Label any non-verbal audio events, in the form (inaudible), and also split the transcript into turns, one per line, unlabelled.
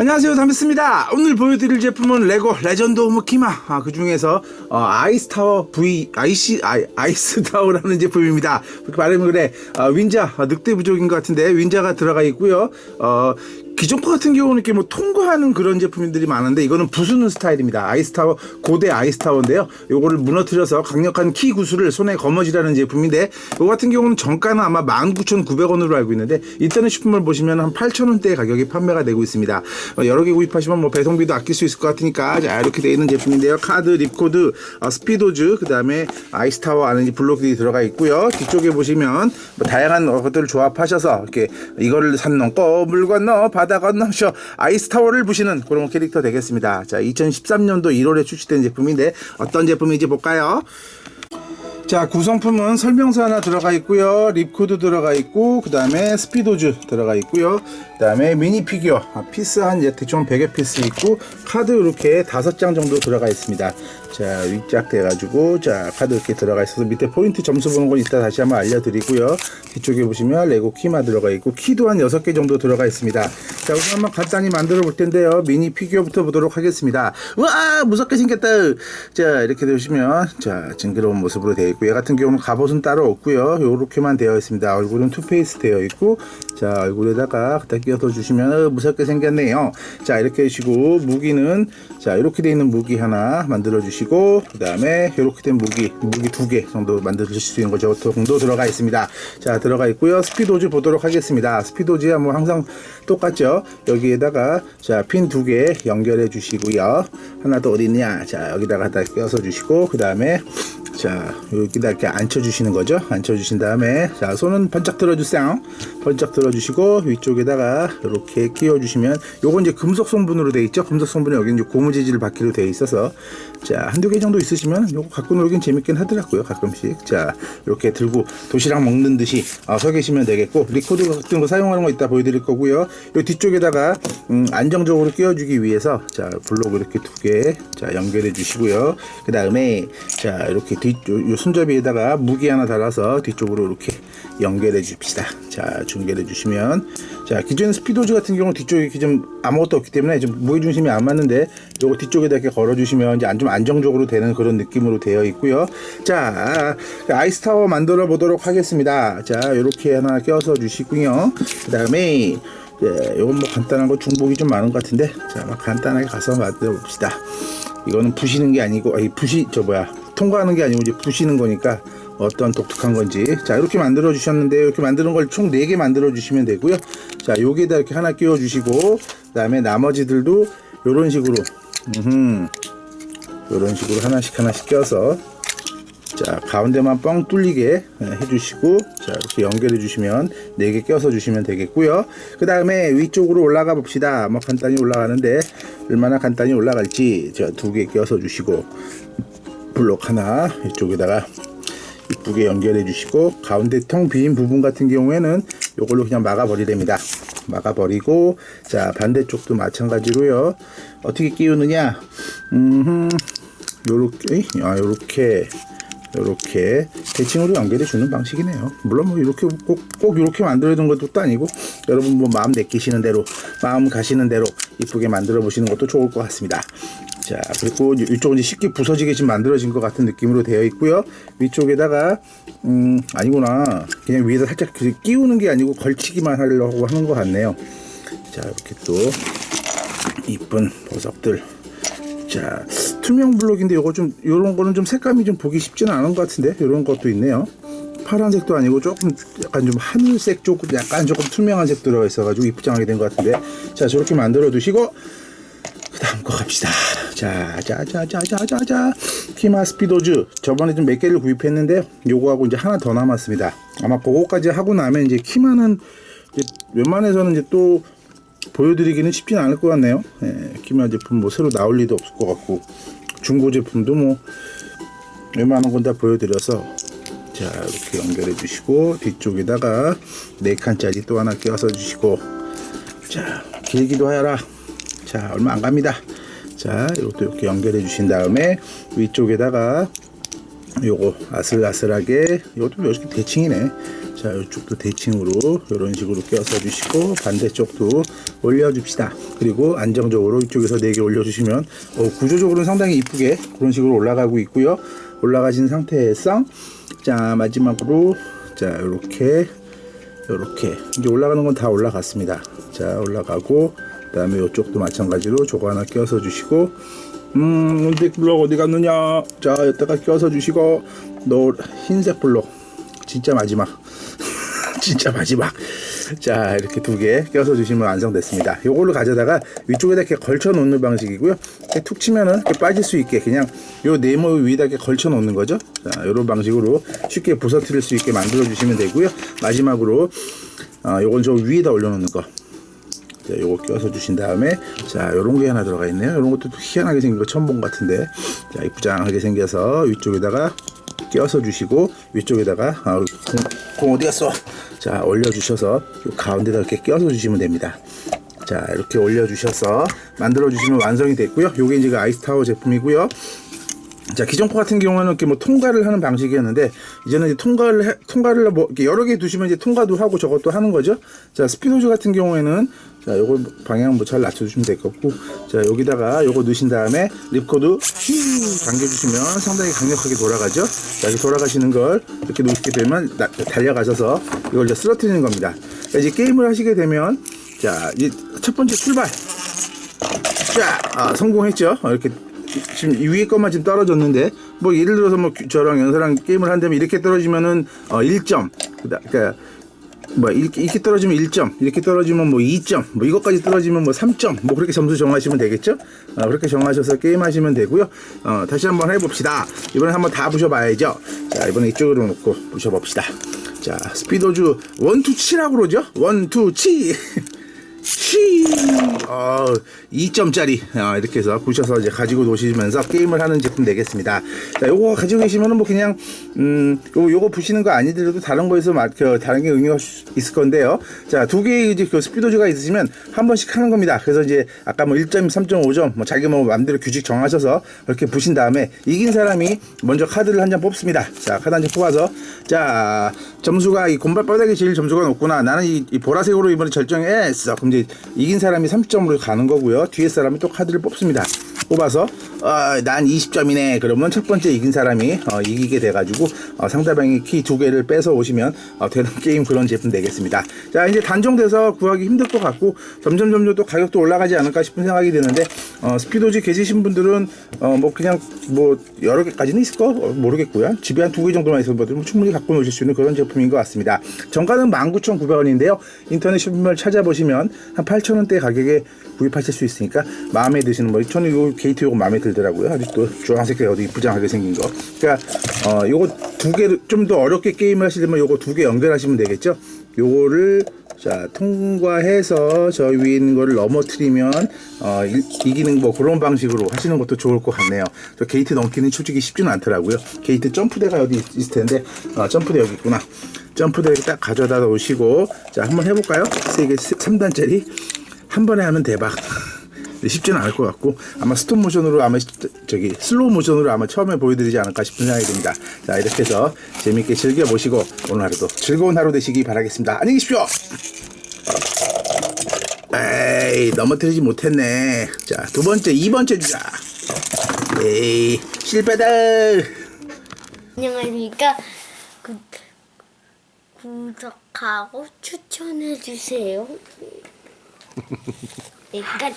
안녕하세요. 담비스입니다. 오늘 보여드릴 제품은 레고 레전드 오브 키마. 아, 그 중에서 어, 아이스타워 V 아이시 아이, 아이스타워라는 (laughs) 제품입니다. 그렇게 말하면 그래. 어, 윈자 어, 늑대 부족인 것 같은데 윈자가 들어가 있고요. 어, 기존 거 같은 경우는 이렇게 뭐 통과하는 그런 제품들이 많은데 이거는 부수는 스타일입니다. 아이스타워 고대 아이스타워인데요. 요거를 무너뜨려서 강력한 키 구슬을 손에 거머쥐라는 제품인데 요 같은 경우는 정가는 아마 19,900원으로 알고 있는데 이때는 식품을 보시면 한 8,000원대 가격에 판매가 되고 있습니다. 어, 여러 개 구입하시면 뭐 배송비도 아낄 수 있을 것 같으니까 자 이렇게 되어 있는 제품인데요. 카드, 립코드, 어, 스피도즈, 그 다음에 아이스타워 안에 블록들이 들어가 있고요. 뒤쪽에 보시면 뭐 다양한 어, 것들을 조합하셔서 이렇게 이거를 산 넘고 물 건너 바다 건너셔 아이스타워를 부시는 그런 캐릭터 되겠습니다. 자 2013년도 1월에 출시된 제품인데 어떤 제품인지 볼까요? 자 구성품은 설명서 하나 들어가 있고요 립코드 들어가 있고 그 다음에 스피도즈 들어가 있고요 그 다음에 미니 피규어 아, 피스 한 예, 대충 100여 피스 있고 카드 이렇게 다섯 장 정도 들어가 있습니다 자 윗짝 돼가지고 자 카드 이렇게 들어가 있어서 밑에 포인트 점수 보는 건 이따 다시 한번 알려드리고요. 뒤쪽에 보시면 레고 키마 들어가 있고 키도 한 6개 정도 들어가 있습니다. 자 우선 한번 간단히 만들어 볼 텐데요. 미니 피규어부터 보도록 하겠습니다. 와 무섭게 생겼다. 자 이렇게 보시면 자 징그러운 모습으로 되어 있고 얘 같은 경우는 갑옷은 따로 없고요. 요렇게만 되어 있습니다. 얼굴은 투페이스 되어 있고 자 얼굴에다가 갖다 끼워서 주시면 어, 무섭게 생겼네요. 자 이렇게 해주시고 무기는 자 이렇게 되어 있는 무기 하나 만들어 주시고 그 다음에 이렇게 된 무기 무기 두 개 정도 만드실 수 있는 거죠. 정도 들어가 있습니다. 자 들어가 있고요. 스피도즈 보도록 하겠습니다. 스피도즈야 뭐 항상 똑같죠? 여기에다가 자 핀 두 개 연결해 주시고요. 하나 더 어디 있냐? 자 여기다가 갖다 끼워서 주시고 그 다음에 자 여기다 이렇게 앉혀 주시는 거죠? 앉혀 주신 다음에 자 손은 번쩍 들어 주세요. 번쩍 들어 주시고 위쪽에다가 이렇게 끼워 주시면 요건 이제 금속 성분으로 되어 있죠? 금속 성분이 여기 이제 고무 재질을 받기로 되어 있어서 자 한두 개 정도 있으시면 요거 갖고 놀긴 재밌긴 하더라고요 가끔씩. 자 이렇게 들고 도시락 먹는 듯이 어, 서 계시면 되겠고 리코드 같은 거 사용하는 거 이따 보여드릴 거고요. 요 뒤쪽에다가 음, 안정적으로 끼워주기 위해서 자 블록 이렇게 두 개 자 연결해 주시고요. 그 다음에 자 이렇게 뒤쪽 요 손잡이에다가 무기 하나 달아서 뒤쪽으로 이렇게 연결해 줍시다 자 연결해 주시면. 자 기존 스피도즈 같은 경우 뒤쪽에 이렇게 좀 아무것도 없기 때문에 좀 무게 중심이 안 맞는데 요거 뒤쪽에다 이렇게 걸어 주시면 이제 좀 안정적으로 되는 그런 느낌으로 되어 있고요. 자 아이스타워 만들어 보도록 하겠습니다. 자 이렇게 하나 껴서 주시고요. 그 다음에 예, 이건 뭐 간단한 거 중복이 좀 많은 것 같은데 자, 막 간단하게 가서 만들어 봅시다. 이거는 부시는 게 아니고, 아니 부시 저 뭐야 통과하는 게 아니고 이제 부시는 거니까 어떤 독특한 건지. 자 이렇게 만들어 주셨는데 이렇게 만드는 걸 총 4개 만들어 주시면 되고요. 자 여기에다 이렇게 하나 끼워 주시고 그 다음에 나머지들도 이런 식으로 음 이런 식으로 하나씩 하나씩 껴서 자 가운데만 뻥 뚫리게 예, 해주시고 자 이렇게 연결해 주시면 4개 껴서 주시면 되겠고요. 그 다음에 위쪽으로 올라가 봅시다. 뭐 간단히 올라가는데 얼마나 간단히 올라갈지 자 두 개 껴서 주시고 블록 하나 이쪽에다가 이쁘게 연결해 주시고 가운데 텅 빈 부분 같은 경우에는 이걸로 그냥 막아 버리랍니다 막아 버리고 자 반대쪽도 마찬가지로요 어떻게 끼우느냐 음 요렇게 아 요렇게 이렇게 대칭으로 연결해 주는 방식이네요. 물론 뭐 이렇게 꼭, 꼭 이렇게 만들어 둔 것도 아니고 여러분 뭐 마음 내키시는 대로 마음 가시는 대로 이쁘게 만들어 보시는 것도 좋을 것 같습니다. 자 그리고 이쪽은 이제 쉽게 부서지게 지금 만들어진 것 같은 느낌으로 되어 있고요. 위쪽에다가 음 아니구나. 그냥 위에다 살짝 그 끼우는 게 아니고 걸치기만 하려고 하는 것 같네요. 자 이렇게 또 이쁜 보석들. 자 투명 블록인데 요거 좀 요런 거는 좀 색감이 좀 보기 쉽지는 않은 것 같은데? 요런 것도 있네요. 파란색도 아니고 조금 약간 좀 하늘색 조금 약간 조금 투명한 색 들어가 있어가지고 이쁘장하게 된 것 같은데? 자 저렇게 만들어 두시고 그 다음 거 갑시다 자 자 자 자 자 자 자 키마 스피도즈 저번에 좀 몇 개를 구입했는데 요거하고 이제 하나 더 남았습니다 아마 그거까지 하고 나면 이제 키마는 이제 웬만해서는 이제 또 보여드리기는 쉽진 않을 것 같네요. 예, 기마 제품 뭐 새로 나올 리도 없을 것 같고 중고 제품도 뭐 웬만한 건 다 보여드려서 자 이렇게 연결해 주시고 뒤쪽에다가 네 칸짜리 또 하나 껴서 주시고 자 길기도 하여라 자 얼마 안 갑니다. 자 이것도 이렇게 연결해 주신 다음에 위쪽에다가 요거 아슬아슬하게 이것도 이렇게 대칭이네. 자 이쪽도 대칭으로 이런 식으로 껴서 주시고 반대쪽도 올려줍시다. 그리고 안정적으로 이쪽에서 4개 올려주시면 어, 구조적으로는 상당히 이쁘게 그런 식으로 올라가고 있고요. 올라가신 상태에서 자 마지막으로 자 이렇게 이렇게. 이제 올라가는 건 다 올라갔습니다. 자 올라가고 그 다음에 이쪽도 마찬가지로 저거 하나 껴서 주시고 음 근데 블럭 어디 갔느냐? 자 여기다가 껴서 주시고 너 흰색 블럭 진짜 마지막. (laughs) 진짜 마지막. 자 이렇게 두 개 껴서 주시면 완성됐습니다. 요걸로 가져다가 위쪽에다 이렇게 걸쳐 놓는 방식이고요. 이렇게 툭 치면은 이렇게 빠질 수 있게 그냥 요 네모 위에다 이렇게 걸쳐 놓는 거죠. 자 요런 방식으로 쉽게 부서뜨릴 수 있게 만들어 주시면 되고요. 마지막으로 아 요건 저 위에다 올려 놓는 거 자, 요거 껴서 주신 다음에 자, 요런 게 하나 들어가 있네요. 요런 것도 또 희한하게 생긴 거 처음 본 것 같은데. 자, 이쁘장하게 생겨서 위쪽에다가 껴서 주시고 위쪽에다가 아, 공, 공 어디 갔어? 자, 올려 주셔서 요 가운데다 이렇게 껴서 주시면 됩니다. 자, 이렇게 올려 주셔서 만들어 주시면 완성이 됐고요. 요게 이제 그 아이스타워 제품이고요. 자 기존 거 같은 경우는 이렇게 뭐 통과를 하는 방식이었는데 이제는 이제 통과를 해, 통과를 뭐 이렇게 여러 개 두시면 이제 통과도 하고 저것도 하는 거죠. 자 스피노즈 같은 경우에는 자 요거 방향 뭐 잘 낮춰주시면 될 것 같고 자 여기다가 요거 넣으신 다음에 립코드 휘 당겨주시면 상당히 강력하게 돌아가죠. 자 이렇게 돌아가시는 걸 이렇게 놓으시게 되면 나- 달려가셔서 이걸 이제 쓰러뜨리는 겁니다. 자, 이제 게임을 하시게 되면 자 이제 첫 번째 출발 자, 아, 성공했죠. 어, 이렇게 지금 이 위에 것만 지금 떨어졌는데 뭐 예를 들어서 뭐 저랑 연서랑 게임을 한다면 이렇게 떨어지면은 어 1점. 그러니까 뭐 이렇게, 이렇게 떨어지면 1점, 이렇게 떨어지면 뭐 2점, 뭐 이것까지 떨어지면 뭐 3점, 뭐 그렇게 점수 정하시면 되겠죠? 어, 그렇게 정하셔서 게임 하시면 되고요. 어, 다시 한번 해봅시다. 이번에 한번 다 부셔봐야죠. 자, 이번에 이쪽으로 놓고 부셔봅시다. 자, 스피도주 1, 2, 7라고 그러죠? 1, 2, 7. 시, 어, 2점짜리 어, 이렇게 해서 부셔서 이제 가지고 노시면서 게임을 하는 제품 되겠습니다. 자, 요거 가지고 계시면은 뭐 그냥 음, 요 요거 부시는 거 아니더라도 다른 거에서 막 그, 다른 게 응용할 수 있을 건데요. 자, 두 개의 이제 그 스피도즈가 있으시면 한 번씩 하는 겁니다. 그래서 이제 아까 뭐 1점, 3.5점 뭐 자기 뭐 마음대로 규칙 정하셔서 이렇게 부신 다음에 이긴 사람이 먼저 카드를 한 장 뽑습니다. 자, 카드 한 장 뽑아서 자, 점수가 이 곰발 바닥이 제일 점수가 높구나. 나는 이, 이 보라색으로 이번에 결정했어. 그럼 이제 이긴 사람이 30점으로 가는 거고요. 뒤에 사람이 또 카드를 뽑습니다. 뽑아서 어, 난 20점이네. 그러면 첫 번째 이긴 사람이 어, 이기게 돼가지고 어, 상대방이 키 두 개를 뺏어 오시면 어, 되는 (laughs) 게임 그런 제품 되겠습니다. 자 이제 단종돼서 구하기 힘들 것 같고 점점 점점 또 가격도 올라가지 않을까 싶은 생각이 드는데 어, 스피도지 계시신 분들은 어, 뭐 그냥 뭐 여러 개까지는 있을 거 어, 모르겠고요. 집에 한 두 개 정도만 있어도 뭐 충분히 갖고 노실 수 있는 그런 제품인 것 같습니다. 정가는 19,900원인데요. 인터넷 쇼핑몰 찾아보시면 한 8,000원대 가격에 구입하실 수 있으니까 마음에 드시는 뭐 저는 요 게이트 요거 마음에 들더라고요. 또 주황색 어디 이쁘장하게 생긴 거. 그러니까 어 요거 두 개를 좀더 어렵게 게임을 하시려면 요거 두 개 연결하시면 되겠죠. 요거를 자 통과해서 저 위에 있는 거를 넘어뜨리면 어, 이, 이기는 뭐 그런 방식으로 하시는 것도 좋을 것 같네요. 저 게이트 넘기는 솔직히 쉽지는 않더라고요. 게이트 점프대가 어디 있- 있을 텐데 어, 점프대 여기 있구나. 점프대 딱 가져다 놓으시고 자 한번 해볼까요? 세개 3단짜리 한 번에 하면 대박. 근데 쉽지는 않을 것 같고 아마 스톱 모션으로 아마 시- 저기 슬로우 모션으로 아마 처음에 보여드리지 않을까 싶은 생각이 듭니다. 자 이렇게 해서 재밌게 즐겨 보시고 오늘 하루도 즐거운 하루 되시기 바라겠습니다. 안녕히 계십시오. 에이 넘어뜨리지 못했네. 자 두 번째, 이 번째 주자. 에이 실패다.
안녕하십니까. 구, 구독하고 추천해주세요. (laughs) 네, 끝.